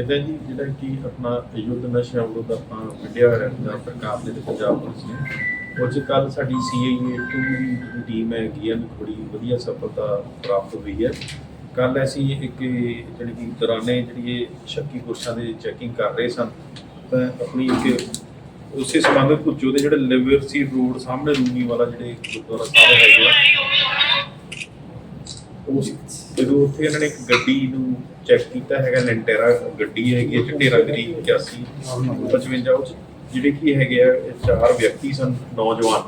ਇਹਦਾ ਜੀ, ਜਿਹੜਾ ਕਿ ਆਪਣਾ ਯੁੱਧ ਨਸ਼ਾ ਵਿਰੁੱਧ ਆਪਾਂ ਵਿੱਢਿਆ ਹੋਇਆ ਪੰਜਾਬ ਸਰਕਾਰ ਦੇ ਤੇ ਪੰਜਾਬ ਪੁਲਿਸ ਨੇ, ਉਹ 'ਚ ਕੱਲ ਸਾਡੀ ਸੀਆਈਏ 2 ਦੀ ਟੀਮ ਹੈਗੀ ਹੈ ਨੂੰ ਵਧੀਆ ਸਫਲਤਾ ਪ੍ਰਾਪਤ ਹੋਈ ਹੈ। ਕੱਲ ਅਸੀਂ ਇੱਕ ਜਿਹੜੀ ਕਿ ਦੌਰਾਨੇ ਜਿਹੜੀ ਸ਼ੱਕੀ ਪੁਰਸ਼ਾਂ ਦੀ ਚੈਕਿੰਗ ਕਰ ਰਹੇ ਸਨ, ਤਾਂ ਆਪਣੀ ਇੱਕ ਉਸੇ ਸੰਬੰਧਿਤ ਕੁਚੋ ਦੇ ਜਿਹੜੇ ਲਿਵਰਸੀ ਰੋਡ ਸਾਹਮਣੇ ਰੂਮੀ ਵਾਲਾ ਜਿਹੜੇ ਗੁਰਦੁਆਰਾ ਸਾਹਿਬ ਹੈਗੇ ਆ ਉਸ ਜਦੋਂ ਉੱਥੇ ਇਹਨਾਂ ਨੇ ਇੱਕ ਗੱਡੀ ਨੂੰ ਚੈੱਕ ਕੀਤਾ, ਹੈਗਾ ਲੈਂਟੇਰਾ ਗੱਡੀ ਹੈਗੀ ਹੈ, ਚਟੇਰਾ ਗਰੀ 81 55 ਉਸ ਜਿਹੜੇ ਕੀ ਹੈਗੇ ਆ, ਇਹ ਚਾਰ ਵਿਅਕਤੀ ਸਨ, ਨੌਜਵਾਨ।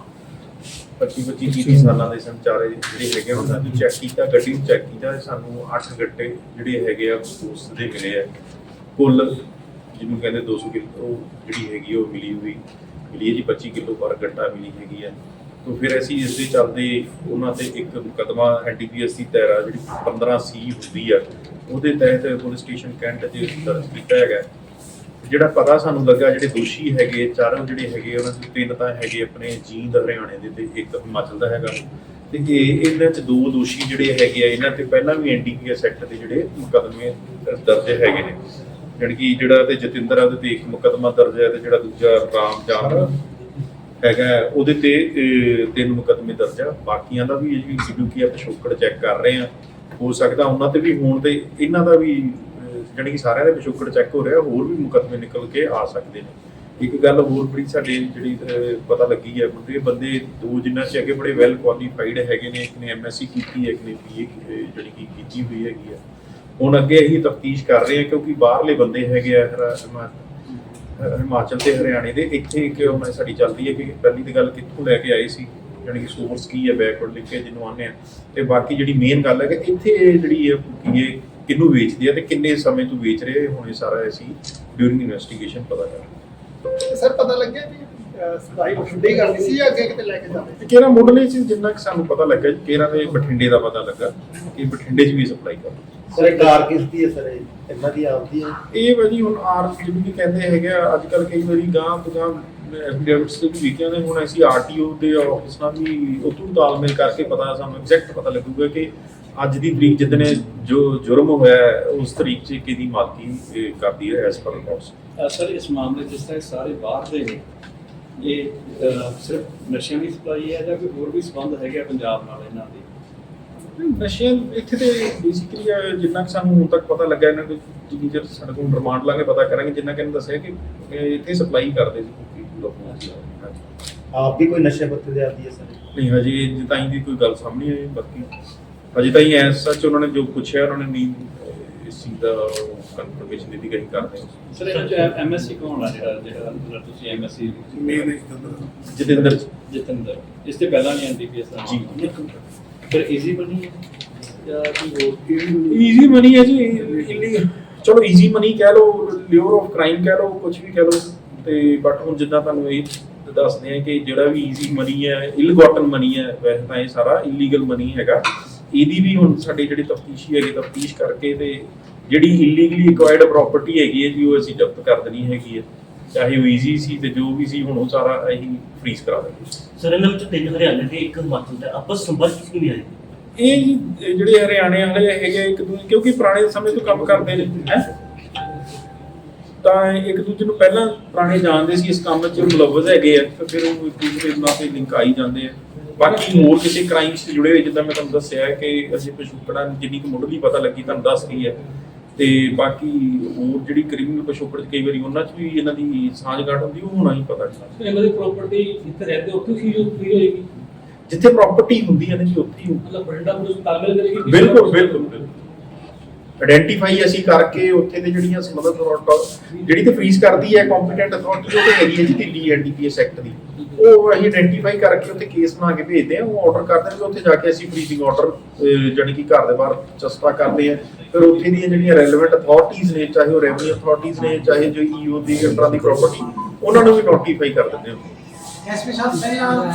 25 25 30 ਸਾਲਾਂ ਦੇ ਸਨ ਚਾਰੇ ਜਿਹੜੇ ਹੈਗੇ ਉਹਨਾਂ ਨੂੰ ਚੈੱਕ ਕੀਤਾ, ਗੱਡੀ ਨੂੰ ਚੈੱਕ ਕੀਤਾ ਸਾਨੂੰ 8 ਗੱਟੇ ਜਿਹੜੇ ਹੈਗੇ ਆ, ਉਸ ਦੇ ਮਿਲੇ ਆ। ਕੁੱਲ ਜਿਹਨੂੰ ਕਹਿੰਦੇ 200 ਕਿਲੋ ਜਿਹੜੀ ਹੈਗੀ ਉਹ ਮਿਲੀ ਹੋਈ, ਮਿਲੀ ਹੈ ਜੀ 25 ਕਿਲੋ ਪਰ ਗੱਟਾ ਮਿਲੀ ਹੈਗੀ ਹੈ ਤੋਂ ਫਿਰ ਅਸੀਂ ਇਸ ਦੇ ਚੱਲਦੇ ਉਹਨਾਂ ਤੇ ਇੱਕ ਮੁਕਦਮਾ ਐਨਡੀਪੀਐਸ ਦੀ ਦਾਇਰਾ ਜਿਹੜੀ 15 ਸੀ ਹੁੰਦੀ ਆ, ਉਹਦੇ ਤਹਿਤ ਪੁਲਿਸ ਸਟੇਸ਼ਨ ਕੈਂਟ 'ਚ ਦਰਜ ਕੀਤਾ ਹੈਗਾ। ਜਿਹੜਾ ਪਤਾ ਸਾਨੂੰ ਲੱਗਾ ਜਿਹੜੇ ਦੋਸ਼ੀ ਹੈਗੇ, ਚਾਰੋਂ ਜਿਹੜੇ ਹੈਗੇ, ਉਹਨਾਂ ਦੇ ਤਿੰਨ ਤਾਂ ਹੈਗੇ ਆਪਣੇ ਜੀਂਦ ਹਰਿਆਣੇ ਦੇ ਤੇ ਇੱਕ ਹਿਮਾਚਲ ਦਾ ਹੈਗਾ। ਤੇ ਇਹ ਇਹਨਾਂ 'ਚ ਦੋ ਦੋਸ਼ੀ ਜਿਹੜੇ ਹੈਗੇ ਆ, ਇਹਨਾਂ ਤੇ ਪਹਿਲਾਂ ਵੀ ਐਨਡੀਪੀਐਸ ਐਕਟ ਦੇ ਜਿਹੜੇ ਮੁਕਦਮੇ ਦਰਜ ਹੈਗੇ ਨੇ। ਜਾਣੀ ਕਿ ਜਿਹੜਾ ਤੇ ਜਤਿੰਦਰ ਆ ਤੇ ਇੱਕ ਮੁਕਦਮਾ ਦਰਜ ਹੈ ਤੇ ਜਿਹੜਾ ਦੂਜਾ ਰਾਮ ਜਾਨ ਹੈਗਾ ਉਹਦੇ ਤੇ ਤਿੰਨ ਮੁਕਦਮੇ ਦਰਜ ਆ। ਬਾਕੀਆਂ ਦਾ ਵੀ ਜੀ ਕਿਉਂਕਿ ਆ ਪਿਛੋਕੜ ਚੈੱਕ ਕਰ ਰਹੇ ਆ। ਹੋ ਸਕਦਾ ਉਹਨਾਂ ਤੇ ਵੀ ਹੋਣ ਤੇ ਇਹਨਾਂ ਦਾ ਵੀ ਅਹ, ਕਿ ਸਾਰਿਆਂ ਦੇ ਪਿਛੋਕੜ ਚੈੱਕ ਹੋ ਰਿਹਾ ਹੋਰ ਵੀ ਮੁਕਦਮੇ ਨਿਕਲ ਕੇ ਆ ਸਕਦੇ ਨੇ। ਇੱਕ ਗੱਲ ਹੋਰ ਬੜੀ ਸਾਡੇ ਜਿਹੜੀ ਪਤਾ ਲੱਗੀ ਹੈ ਕਿ ਬੰਦੇ ਦੋ ਜਿਨ੍ਹਾਂ ਚ ਅੱਗੇ ਬੜੇ ਵੈਲ ਕੁਆਲੀਫਾਈਡ ਹੈਗੇ ਨੇ। ਇੱਕ ਨੇ ਐਮਐਸਸੀ ਕੀਤੀ ਹੈ ਇੱਕ ਨੇ ਬੀਏ ਜਿਹੜੀ ਕਿ ਕੀਤੀ ਹੋਈ ਹੈਗੀ ਆ। ਹੁਣ ਅੱਗੇ ਅਸੀਂ ਤਫਤੀਸ਼ ਕਰ ਰਹੇ ਹਾਂ ਕਿਉਂਕਿ ਬਾਹਰਲੇ ਬੰਦੇ ਹੈਗੇ ਆ ਹਰਾ- ਹਿਮਾਚਲ ਤੇ ਹਰਿਆਣੇ ਦੇ ਇੱਥੇ ਇੱਕ ਹੁਣ ਸਾਡੀ ਚੱਲਦੀ ਹੈ ਕਿ ਪਹਿਲੀ ਦੀ ਗੱਲ ਕਿੱਥੋਂ ਲੈ ਕੇ ਆਏ ਸੀ ਜਾਣੀ ਕਿ ਸੋਰਸ ਕੀ ਹੈ ਬੈਕਵਰਡ ਕੇ ਜਿਹਨੂੰ ਆਨੇ ਆ ਤੇ ਬਾਕੀ ਜਿਹੜੀ ਮੇਨ ਗੱਲ ਹੈ ਕਿ ਇੱਥੇ ਜਿਹੜੀ ਹੈ ਕਿ ਇਹ ਕਿਹਨੂੰ ਵੇਚਦੇ ਆ ਤੇ ਕਿੰਨੇ ਸਮੇਂ ਤੋਂ ਵੇਚ ਰਹੇ ਹੁਣ ਇਹ ਸਾਰਾ ਅਸੀਂ ਡਿਊਰਿੰਗ ਇਨਵੈਸਟੀਗੇਸ਼ਨ ਪਤਾ ਕਰ। ਰਹੇ ਹਾਂ ਸਰ ਪਤਾ ਲੱਗਿਆ ਵੀ ਸਪਲਾਈ ਬਠਿੰਡੇ ਕਰਨੀ ਸੀ ਜਾਂ ਅੱਗੇ ਕਿਤੇ ਲੈ ਕੇ ਜਾਣੀ ਕੇਰਾ ਮੁੱਢਲੇ ਚ ਜਿੰਨਾ ਕਿ ਸਾਨੂੰ ਪਤਾ ਲੱਗਾ ਜੀ ਕੇਰਾ ਦੇ ਬਠਿੰਡੇ ਦਾ ਪਤਾ ਲੱਗਾ ਕਿ ਬਠਿੰਡੇ 'ਚ ਵੀ ਸਪਲਾਈ ਕਰ ਸਰ ਇਹ ਕਾਰ ਕਿਸ ਦੀ ਹੈ ਸਰ? ਇਹ? ਇਹਨਾਂ ਦੀ ਆਪਦੀ ਹੈ? ਇਹ ਭਾਜੀ ਹੁਣ ਆਰ ਜਿਵੇਂ ਕਿ ਕਹਿੰਦੇ ਹੈਗੇ ਆ ਅੱਜ ਕੱਲ ਕਈ ਵਾਰੀ ਗਾਂ ਤੋਂ ਗਾਂ ਐਫੀਡੇਵਿਟਸ ਤੇ ਵੀ ਲਿਖਿਆ ਨੇ ਹੁਣ ਅਸੀਂ ਆਰਟੀਓ ਦੇ ਆਫਿਸ ਨਾਲ ਵੀ ਉਤੋਂ ਤਾਲਮੇਲ ਕਰਕੇ ਪਤਾ ਸਾਨੂੰ ਐਗਜ਼ੈਕਟ ਪਤਾ ਲੱਗੂਗਾ ਕਿ ਅੱਜ ਦੀ ਤਰੀਕ ਜਿੱਦਨੇ ਜੋ ਜੁਰਮ ਹੋਇਆ ਹੈ, ਉਸ ਤਰੀਕ 'ਚ ਕਿਹਦੀ ਮਾਲਕੀ ਇਹ ਕਰਦੀ ਹੈ ਐਸ ਪਰ ਰਿਪੋਰਟਸ ਅਹ ਸਰ ਇਸ ਮਾਮਲੇ ਜਿਸ ਤਰ੍ਹਾਂ ਇਹ ਸਾਰੇ ਬਾਹਰ ਦੇ ਨੇ ਇਹ ਅਹ, ਸਿਰਫ ਨਸ਼ਿਆਂ ਦੀ ਸਪਲਾਈ ਹੈ ਜਾਂ ਕੋਈ ਹੋਰ ਵੀ ਸੰਬੰਧ ਹੈਗਾ ਪੰਜਾਬ ਨਾਲ ਇਹਨਾਂ ਦੇ? ਨਸ਼ੇ ਇੱਥੇ ਤੇ ਬੇਸਿਕਲੀ ਜਿੰਨਾ ਕਿ ਸਾਨੂੰ ਹੁਣ ਤੱਕ ਪਤਾ ਲੱਗਾ ਇਹਨਾਂ ਦੇ ਜਿੰਨੀ ਚਿਰ ਸਾਡੇ ਕੋਲ ਰਿਮਾਂਡ ਲਾਂਗੇ ਪਤਾ ਕਰਾਂਗੇ ਜਿੰਨਾ ਕਿ ਇਹਨਾਂ ਦੱਸਿਆ ਕਿ ਇਹ ਇੱਥੇ ਸਪਲਾਈ ਕਰਦੇ ਸੀ ਲੋਕਾਂ ਨੂੰ ਆਪ ਵੀ ਕੋਈ ਨਸ਼ੇ ਪੱਤੇ ਦੇ ਆਦੀ ਹੈ ਸਰ? ਨਹੀਂ ਹਜੇ ਜਿਤਾਈ ਦੀ ਕੋਈ ਗੱਲ ਸਾਹਮਣੇ ਨਹੀਂ ਆਈ ਬਾਕੀ ਹਜੇ ਤਾਂ ਹੀ ਐਸ ਸੱਚ ਉਹਨਾਂ ਨੇ ਜੋ ਪੁੱਛਿਆ ਉਹਨਾਂ ਨੇ ਨਹੀਂ ਇਸ ਚੀਜ਼ ਦਾ ਕਨਫਰਮੇਸ਼ਨ ਦਿੱਤੀ ਗਈ ਕਰਦੇ ਸਰ ਇਹਨਾਂ ਚ ਐਮਐਸਸੀ ਕੌਣ ਆ ਜਿਹੜਾ ਜਿਹੜਾ ਤੁਸੀਂ ਐਮਐਸਸੀ ਜਤਿੰਦਰ। ਜਤਿੰਦਰ। ਇਸ ਤੇ ਪਹਿਲਾਂ ਨਹੀਂ ਐਨਡੀਪੀਐਸ ਦਾ ਜੀ। ਫਿਰ ਈਜ਼ੀ ਬਣੀ ਹੈ? ਜਾਂ ਕੋਈ ਹੋਰ ਈਜ਼ੀ ਮਨੀ ਹੈ? ਜੀ ਇਲੀ ਚਲੋ ਈਜ਼ੀ ਮਨੀ ਕਹਿ ਲਓ ਲਿਓਰ ਆਫ ਕ੍ਰਾਈਮ ਕਹਿ ਲਓ ਕੁਝ ਵੀ ਕਹਿ ਲਓ। ਤੇ ਬਟ ਹੁਣ ਜਿੱਦਾਂ ਤੁਹਾਨੂੰ ਇਹ ਦੱਸਦੇ ਆ ਕਿ ਜਿਹੜਾ ਵੀ ਈਜ਼ੀ ਮਨੀ ਹੈ ਇਲਗੋਟਨ ਮਨੀ ਹੈ, ਵੈਸੇ ਤਾਂ ਇਹ ਸਾਰਾ ਇਲੀਗਲ ਮਨੀ ਹੈਗਾ। ਇਹਦੀ ਵੀ ਹੁਣ ਸਾਡੀ ਜਿਹੜੀ ਤਫਤੀਸ਼ੀ ਹੈਗੀ, ਤਫਤੀਸ਼ ਕਰਕੇ ਤੇ ਜਿਹੜੀ ਇਲੀਗਲੀ ਅਕਵਾਇਰਡ ਪ੍ਰਾਪਰਟੀ ਹੈਗੀ ਹੈ ਜੀ, ਉਹ ਅਸੀਂ ਜ਼ਬਤ ਕਰ ਦੇਣੀ ਹੈਗੀ ਹੈ। ਚਾਹੇ ਉਹ ਈਜ਼ੀ ਸੀ ਤੇ ਜੋ ਵੀ ਸੀ ਹੁਣ ਉਹ ਸਾਰਾ ਅਸੀਂ ਫ੍ਰੀਜ਼ ਕਰਾ ਦੇਣੀ ਸਰ ਇਹਨਾਂ ਵਿੱਚ ਤਿੰਨ ਹਰਿਆਣੇ ਦੇ ਇੱਕ ਹਿਮਾਚਲ ਦਾ। ਆਪਸ ਸੰਪਰਕ ਕਿਉਂ ਨਹੀਂ ਆਏ? ਇਹ ਜੀ ਜਿਹੜੇ ਹਰਿਆਣੇ ਵਾਲੇ ਹੈਗੇ ਇੱਕ ਦੂਜੇ ਕਿਉਂਕਿ ਪੁਰਾਣੇ ਸਮੇਂ ਤੋਂ ਕੰਮ ਕਰਦੇ ਨੇ ਹੈ? ਤਾਂ ਇੱਕ ਦੂਜੇ ਨੂੰ ਪਹਿਲਾਂ ਪੁਰਾਣੇ ਜਾਣਦੇ ਸੀ ਇਸ ਕੰਮ 'ਚ ਮੁਲਵਜ਼ ਹੈਗੇ ਆ ਤਾਂ ਫਿਰ ਉਹ ਇੱਕ ਦੂਜੇ ਨਾਲ ਤੇ ਲਿੰਕ ਆਈ ਜਾਂਦੇ ਆ। ਬਾਕੀ ਹੋਰ ਕਿਸੇ ਕ੍ਰਾਈਮ 'ਚ ਜੁੜੇ ਹੋਏ ਜਿੱਦਾਂ ਮੈਂ ਤੁਹਾਨੂੰ ਦੱਸਿਆ ਕਿ ਅਸੀਂ ਪਿਛੋਕੜਾਂ ਜਿੰਨੀ ਕੁ ਮੁੱਢਲੀ ਪਤਾ ਲੱਗੀ ਤੁਹਾਨੂੰ ਦੱਸ ਰਹੀ ਹੈ। ਤੇ ਬਾਕੀ ਹੋਰ ਜਿਹੜੀ ਕ੍ਰਿਮੀਨਲ ਪਿਛੋਕੜ 'ਚ ਕਈ ਵਾਰੀ ਉਹਨਾਂ 'ਚ ਵੀ ਇਹਨਾਂ ਦੀ ਸਾਂਝਗਾਠ ਹੁੰਦੀ ਉਹ ਹੋਣਾ ਹੀ ਪਤਾ ਨਹੀਂ ਇਹਨਾਂ ਦੀ ਪ੍ਰਾਪਰਟੀ ਜਿੱਥੇ ਰਹਿੰਦੇ ਉੱਥੇ ਹੀ ਜੋ ਫ੍ਰੀ ਹੋਏਗੀ? ਜਿੱਥੇ ਪ੍ਰਾਪਰਟੀ ਹੁੰਦੀ ਹੈ ਨਾ ਜੀ ਉੱਥੇ ਹੀ ਮਤਲਬ ਬਠਿੰਡਾ ਪੁਲਿਸ ਤਾਲਮੇਲ ਕਰੇਗੀ ਬਿਲਕੁਲ ਬਿਲਕੁਲ ਆਇਡੈਂਟੀਫਾਈ ਅਸੀਂ ਕਰਕੇ ਉੱਥੇ ਦੇ ਜਿਹੜੀਆਂ ਸੰਬੰਧਿਤ ਅਥਾਰਟੀ ਜਿਹੜੀ ਤੇ ਫ੍ਰੀਜ਼ ਕਰਦੀ ਹੈ ਕੰਪੀਟੈਂਟ ਅਥਾਰਟੀ ਉਹ ਤੇ ਹੈਗੀ ਹੈ ਜੀ ਦਿੱਲੀ ਐਨਡੀਪੀਐਸ ਐਕਟ ਦੀ। ਉਹ ਅਸੀਂ ਆਇਡੈਂਟੀਫਾਈ ਕਰਕੇ ਉੱਥੇ ਕੇਸ ਬਣਾ ਕੇ ਭੇਜਦੇ ਆ ਉਹ ਆਰਡਰ ਕਰਦੇ ਨੇ ਉੱਥੇ ਜਾ ਕੇ ਅਸੀਂ ਫ੍ਰੀਜ਼ਿੰਗ ਆਰਡਰ ਜਾਨੀ ਕਿ ਘਰ ਦੇ ਬਾਹਰ ਚਸਪਾ ਕਰਦੇ ਆ ਫਿਰ ਉੱਥੇ ਦੀਆਂ ਜਿਹੜੀਆਂ ਰੈਲੇਵੈਂਟ ਅਥਾਰਟੀਆਂ ਨੇ ਚਾਹੇ ਉਹ ਰੈਵਨਿਊ ਅਥਾਰਟੀਆਂ ਨੇ ਚਾਹੇ ਜੋ ਈਓ ਦੀ ਅੰਡਰਾਂ ਦੀ ਪ੍ਰਾਪਰਟੀ ਉਹਨਾਂ ਨੂੰ ਵੀ ਨੋਟੀਫਾਈ ਕਰ ਦਿੰਦੇ ਹਾਂ। ਐਸਪੀ ਸਾਹਿਬ ਪਹਿਲਾਂ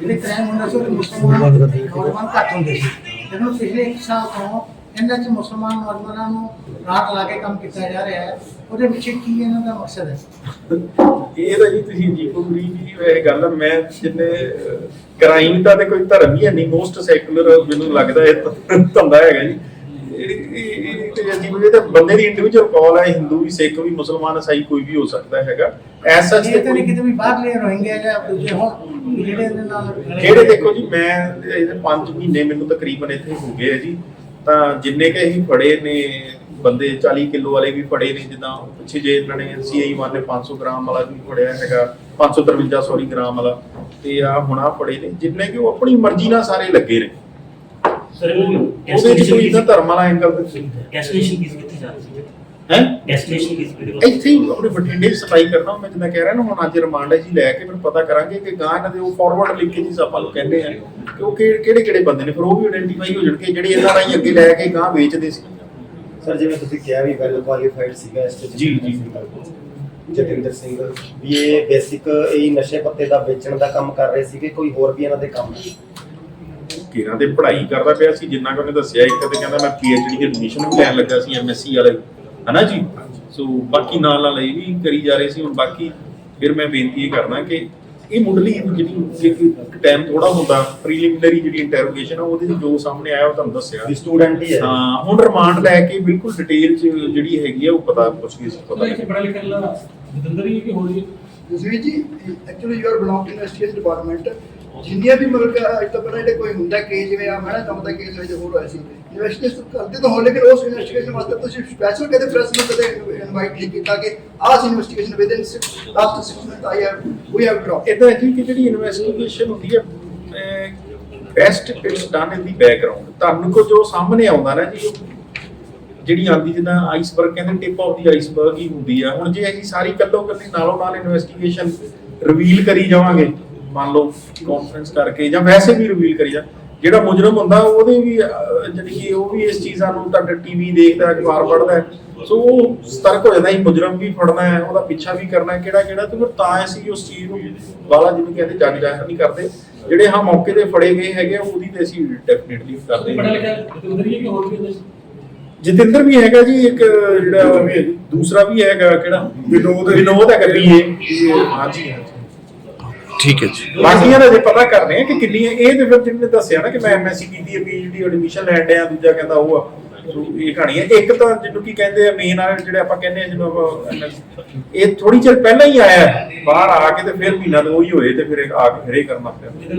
ਜਿਹੜੇ ਕ੍ਰਾਈਮ ਹੁੰਦਾ ਸੀ ਉਹ ਮੁਸਲਮਾਨ ਨੌਜਵਾਨ ਘੱਟ ਹੁੰਦੇ ਸੀ। ਜਦੋਂ ਪਿਛਲੇ ਇੱਕ ਸਾਲ ਤੋਂ ਇਹਨਾਂ 'ਚ ਮੁਸਲਮਾਨ ਨੌਜਵਾਨਾਂ ਨੂੰ ਰਾਤ ਲਾ ਕੇ ਕੰਮ ਕੀਤਾ ਜਾ ਰਿਹਾ ਹੈ। ਉਹਦੇ ਪਿੱਛੇ ਕੀ ਇਹਨਾਂ ਦਾ ਮਕਸਦ ਹੈ? ਇਹ ਤਾਂ ਜੀ ਤੁਸੀਂ ਜੀਪੋ ਗਰੀ ਜੀ ਇਹ ਗੱਲ ਮੈਂ ਜਿੰਨੇ ਕ੍ਰਾਈਮ ਦਾ ਤੇ ਕੋਈ ਧਰਮ ਹੀ ਨਹੀਂ ਮੋਸਟ ਸੈਕੂਲਰ ਮੈਨੂੰ ਲੱਗਦਾ ਇਹ ਧੰਦਾ ਹੈਗਾ ਜੀ। ਤੇ ਬੰਦੇ ਦੀ ਇੰਡੀਵਿਜੂਅਲ ਕਾਲ ਹੈ ਹਿੰਦੂ ਵੀ ਸਿੱਖ ਵੀ ਮੁਸਲਮਾਨ ਇਸਾਈ ਕੋਈ ਵੀ ਹੋ ਸਕਦਾ ਹੈਗਾ। ਐਸਾ ਇਹ ਤਾਂ ਨਹੀਂ ਕਿਤੇ ਵੀ ਬਾਹਰ ਲੈ ਰੋਹਿੰਗੇ ਜਾਂ ਦੂਜੇ ਹੋਣ ਜਿਹੜੇ ਇਹਦੇ ਨਾਲ ਜਿਹੜੇ ਦੇਖੋ ਜੀ ਮੈਂ ਇਹਦੇ 5 ਮਹੀਨੇ ਮੈਨੂੰ ਤਕਰੀਬਨ ਇੱਥੇ ਹੋ ਗਏ ਆ ਜੀ। ਤਾਂ ਜਿੰਨੇ ਕੇ ਅਸੀਂ ਫੜੇ ਨੇ ਬੰਦੇ 40 ਕਿਲੋ ਵਾਲੇ ਵੀ ਫੜੇ ਨੇ ਜਿੱਦਾਂ ਪਿੱਛੇ ਜੇ ਇਹਨਾਂ ਨੇ ਸੀਆਈ ਵਾਨ ਨੇ 500 ਗ੍ਰਾਮ ਵਾਲਾ ਵੀ ਫੜਿਆ ਹੈਗਾ 553 ਸੌਰੀ ਗ੍ਰਾਮ ਵਾਲਾ। ਤੇ ਆ ਹੁਣਾ ਫੜੇ ਨੇ ਜਿੰਨੇ ਕਿ ਉਹ ਆਪਣੀ ਮਰਜ਼ੀ ਨਾਲ ਸਾਰੇ ਲੱਗੇ ਨੇ। ਸਰ ਉਹਦੇ ਵਿੱਚ ਕੋਈ ਇਦਾਂ ਧਰਮ ਵਾਲਾ ਐਂਗਲ ਡੈਸਟੀਨੇਸ਼ਨ ਕਿਸ ਕਿੱਥੇ ਜਾ ਰਹੀ ਹੈ? ਹੈ? ਡੈਸਟੀਨੇਸ਼ਨ ਕਿਸ ਕਿੱਥੇ ਇੱਥੇ ਹੀ ਆਪਣੇ ਬਠਿੰਡੇ ਦੀ ਸਫ਼ਾਈ ਕਰਨਾ ਮੈਂ ਜਿੱਦਾਂ ਕਹਿ ਰਿਹਾ ਨਾ ਹੁਣ ਅੱਜ ਰਿਮਾਂਡ ਜੀ ਲੈ ਕੇ ਫਿਰ ਪਤਾ ਕਰਾਂਗੇ ਕਿ ਗਾਂ ਇਹਨਾਂ ਦੇ ਉਹ ਫਾਰਵਰਡ ਲਿੰਕੇਜਸ ਆਪਾਂ ਨੂੰ ਕਹਿੰਦੇ ਆ ਕਿ ਉਹ ਕਿਹੜੇ ਕਿਹੜੇ ਬੰਦੇ ਨੇ ਫਿਰ ਉਹ ਵੀ ਆਇਡੈਂਟੀਫਾਈ ਹੋ ਜਾਣਗੇ ਜਿਹੜੇ ਇਹਨਾਂ ਰਾਹੀਂ ਅੱਗੇ ਲੈ ਕੇ ਗਾਂ ਵੇਚਦੇ ਸੀ। ਸਰ ਜਿਵੇਂ ਤੁਸੀਂ ਕਿਹਾ ਵੀ ਵੈਲ ਕੁਆਲੀਫਾਈਡ ਸੀਗਾ ਇਸ ਤੇ ਜੀ, ਜੀ। ਜਤਿੰਦਰ ਸਿੰਘ ਵੀ ਇਹ ਬੇਸਿਕ ਇਹ ਨਸ਼ੇ ਪੱਤੇ ਦਾ ਵੇਚਣ ਦਾ ਕੰਮ ਕਰ ਰਹੇ ਸੀਗੇ ਕੋਈ ਹੋਰ ਵੀ ਇਹਨਾਂ ਦੇ ਕੰਮ ਕਿਰਾਂ ਦੇ ਪੜ੍ਹਾਈ ਕਰਦਾ ਪਿਆ ਸੀ ਜਿੰਨਾ ਕਿ ਉਹਨੇ ਦੱਸਿਆ ਇੱਕ ਤੇ ਕਹਿੰਦਾ ਮੈਂ ਪੀਐਚਡੀ ਦੀ ਐਡਮਿਸ਼ਨ ਵੀ ਲੈਣ ਲੱਗਾ ਸੀ ਐਮਐਸਸੀ ਵਾਲੇ ਹਨਾ ਜੀ? ਸੋ ਬਾਕੀ ਨਾਲ ਨਾਲ ਇਹ ਵੀ ਕਰੀ ਜਾ ਰਹੇ ਸੀ ਹੁਣ ਬਾਕੀ ਫਿਰ ਮੈਂ ਬੇਨਤੀ ਇਹ ਕਰਦਾ ਕਿ ਇਹ ਮੁੱਢਲੀ ਜਿਹੜੀ ਟਾਈਮ ਥੋੜਾ ਹੁੰਦਾ ਪ੍ਰੀਲਿਮਿਨਰੀ ਜਿਹੜੀ ਇੰਟਰੋਗੇਸ਼ਨ ਆ ਉਹਦੇ ਜੋ ਸਾਹਮਣੇ ਆਇਆ ਉਹ ਤੁਹਾਨੂੰ ਦੱਸਿਆ। ਵੀ ਸਟੂਡੈਂਟ ਹੀ ਹੈ। ਹਾਂ ਹੁਣ ਰਿਮਾਂਡ ਲੈ ਕੇ ਬਿਲਕੁਲ ਡਿਟੇਲ 'ਚ ਜਿਹੜੀ ਹੈਗੀ ਆ ਉਹ ਪਤਾ ਪੁੱਛ ਕੇ ਪਤਾ ਪਤਾ ਇੱਥੇ ਪੜਾ ਲਿਖਣ ਵਾਲਾ ਜਤਿੰਦਰ ਹੀ ਹੈ ਕਿ ਹੋਰ ਜੀ Jasvir ji actually you are belong to investigation department ਜਿੰਨੀਆਂ ਵੀ ਮਤਲਬ ਕਿ ਅੱਜ ਤੋਂ ਪਹਿਲਾਂ ਜਿਹੜੇ ਕੋਈ ਹੁੰਦਾ ਕਿ ਜਿਵੇਂ ਆ ਮੈਂ ਕੰਮ ਦਾ ਕੇਸ ਵਿੱਚ ਹੋਰ ਹੋਇਆ ਸੀ ਇਨਵੈਸਟੀਗੇਸ਼ਨ ਕਰਦੇ ਤਾਂ ਹੋ ਲੇਕਿਨ ਉਸ ਇਨਵੈਸਟੀਗੇਸ਼ਨ ਵਾਸਤੇ ਤੁਸੀਂ ਸਪੈਸ਼ਲ ਕਦੇ ਪ੍ਰੈਸ ਨੂੰ ਕਦੇ ਇਨਵਾਈਟ ਨਹੀਂ ਕੀਤਾ ਕਿ ਆਹ investigation within last 6 month I have we have drop ਇਦਾਂ ਜੀ ਕਿ ਜਿਹੜੀ ਇਨਵੈਸਟੀਗੇਸ਼ਨ ਹੁੰਦੀ ਹੈ best it's done in the background ਤੁਹਾਨੂੰ ਕੋ ਜੋ ਸਾਹਮਣੇ ਆਉਂਦਾ ਨਾ ਜੀ ਜਿਹੜੀ ਆਂਦੀ ਜਿੱਦਾਂ ਆਈਸਬਰਗ ਕਹਿੰਦੇ ਟਿਪ ਆਫ ਦੀ ਆਈਸਬਰਗ ਹੀ ਹੁੰਦੀ ਆ। ਹੁਣ ਜੇ ਅਸੀਂ ਸਾਰੀ ਕੱਲੋ ਕੱਲੀ ਨਾਲੋਂ ਨਾਲ ਇਨਵੈਸਟੀਗੇਸ਼ਨ ਰਿਵੀਲ ਕਰੀ ਜਾਵਾਂਗੇ ਮੰਨ ਲਓ ਕਾਨਫਰੰਸ ਕਰਕੇ ਜਾਂ ਵੈਸੇ ਵੀ ਰਿਵੀਲ ਕਰੀ ਜਾ ਜਿਹੜਾ ਮੁਜਰਮ ਹੁੰਦਾ ਉਹਦੇ ਵੀ ਜਾਣੀ ਕਿ ਉਹ ਵੀ ਇਸ ਚੀਜ਼ਾਂ ਨੂੰ ਤੁਹਾਡਾ ਟੀਵੀ ਦੇਖਦਾ ਅਖਬਾਰ ਪੜ੍ਹਦਾ ਹੈ। ਸੋ ਉਹ ਸਤਰਕ ਹੋ ਜਾਂਦਾ ਹੀ ਮੁਜਰਮ ਵੀ ਫੜਨਾ ਹੈ ਉਹਦਾ ਪਿੱਛਾ ਵੀ ਕਰਨਾ ਹੈ ਕਿਹੜਾ ਕਿਹੜਾ ਤੇ ਫਿਰ ਤਾਂ ਅਸੀਂ ਉਸ ਚੀਜ਼ ਨੂੰ ਵਾਲਾ ਜਿਹਨੂੰ ਕਹਿੰਦੇ ਜੱਜ ਜ਼ਾਹਿਰ ਨਹੀਂ ਕਰਦੇ। ਜਿਹੜੇ ਹਾਂ ਮੌਕੇ ਤੇ ਫੜੇ ਗਏ ਹੈਗੇ ਆ, ਉਹਦੀ ਤੇ ਅਸੀਂ ਡੈਫੀਨਿਟਲੀ ਕਰਦੇ ਹਾਂ। ਜਤਿੰਦਰ ਵੀ ਹੈਗਾ ਜੀ ਇੱਕ ਜਿਹੜਾ ਦੂਸਰਾ ਵੀ ਹੈਗਾ ਕਿਹੜਾ? ਵਿਨੋਦ ਵਿਨੋਦ ਹੈਗਾ ਬੀਏ ਹਾਂਜੀ ਹਾਂਜੀ। ਠੀਕ ਹੈ ਜੀ। ਬਾਕੀਆਂ ਦਾ ਜੇ ਪਤਾ ਕਰਨੇ ਆ ਕਿ ਕਿੰਨੀ ਇਹ ਤੇ ਫਿਰ ਜਿਹਨੇ ਦੱਸਿਆ ਨਾ ਕਿ ਮੈਂ ਐਮਐਸਸੀ ਕੀਤੀ ਹੈ ਪੀਐਚਡੀ ਐਡਮਿਸ਼ਨ ਲੈਣ ਡਿਆ ਦੂਜਾ ਕਹਿੰਦਾ ਉਹ ਆ। ਸੋ ਇਹ ਕਹਾਣੀ ਹੈ। ਇੱਕ ਤਾਂ ਜਿਹਨੂੰ ਕੀ ਕਹਿੰਦੇ ਆ ਮੇਨ ਆ ਜਿਹੜੇ ਆਪਾਂ ਕਹਿੰਦੇ ਆ, ਜਿਹਨੂੰ ਆਪਾਂ ਇਹ ਥੋੜੀ ਚਿਰ ਪਹਿਲਾਂ ਹੀ ਆਇਆ ਹੈ। ਬਾਹਰ ਆ ਕੇ ਤੇ ਫਿਰ ਮਹੀਨਾ ਦੋ ਹੀ ਹੋਏ ਤੇ ਫਿਰ ਇਹ ਆ ਕੇ ਫਿਰ ਇਹ ਕਰਨਾ ਪਿਆ।